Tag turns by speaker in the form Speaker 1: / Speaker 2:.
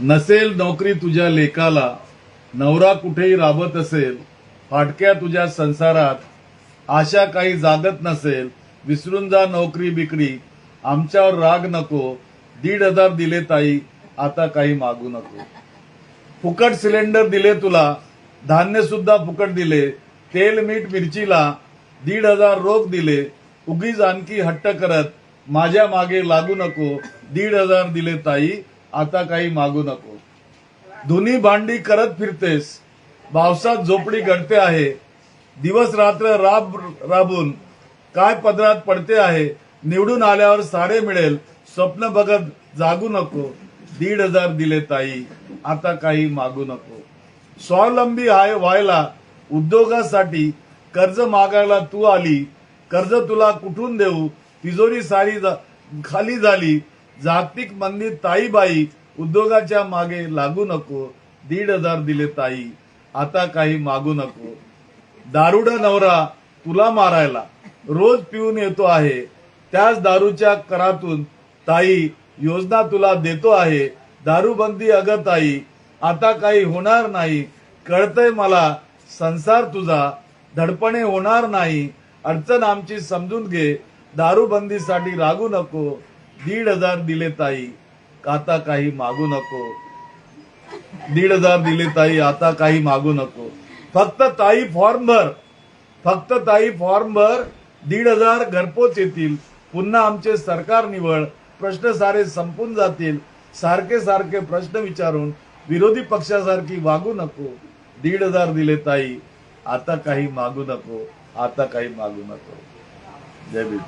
Speaker 1: नसेल नोकरी तुझ्या लेकाला नवरा कुठेही राबत असेल फाटक्या तुझ्या संसारात आशा काही जागत नसेल विसरून जा नोकरी बिकरी आमच्यावर राग नको दीड हजार दिले ताई आता काही मागू नको. फुकट सिलेंडर दिले तुला धान्य सुद्धा फुकट दिले तेल मीठ मिरचीला दीड हजार रोख दिले उगीच आणखी हट्ट करत माझ्या मागे लागू नको दीड हजार दिले ताई आता काही मागू नको. धुनी भांडी करत फिरतेस. पावसात झोपडी घडते आहे. दिवस रात्र राब राबून काय पदरात पडते आहे. निवडून आल्यावर साडे मिळेल. स्वप्न बघत जागू नको. दीड हजार दिले ताई. आता काही मागू नको. स्वावलंबी आहे व्हायला. उद्योगासाठी कर्ज मागायला तू आली. कर्ज तुला कुठून देऊ? तिजोरी सारी जा- खाली झाली. जागतिक मंदी ताईबाई उद्योगाच्या मागे लागू नको दीड हजार दिले ताई आता काही मागू नको. दारुडा नवरा तुला मारायला रोज पिऊन येतो आहे त्याच दारूच्या करातून ताई योजना तुला देतो आहे दारूबंदी अगं ताई आता काही होणार नाही कळतंय मला संसार तुझा धडपणे होणार नाही अडचण आमची समजून घे दारूबंदीसाठी लागू नको दीड हजार दिले ताई आता काही मागू नको. दीड हजार दिले ताई आता काही मागू नको. फक्त ताई फॉर्म भर. फक्त ताई फॉर्म भर. दीड हजार घरपोच येतील. पुन्हा आमचे सरकार निवड. प्रश्न सारे संपून जातील. सारखे सारखे प्रश्न विचारून विरोधी पक्षासारखी वागू नको. दीड हजार दिले ताई आता काही मागू नको. आता काही मागू नको. जय भीम.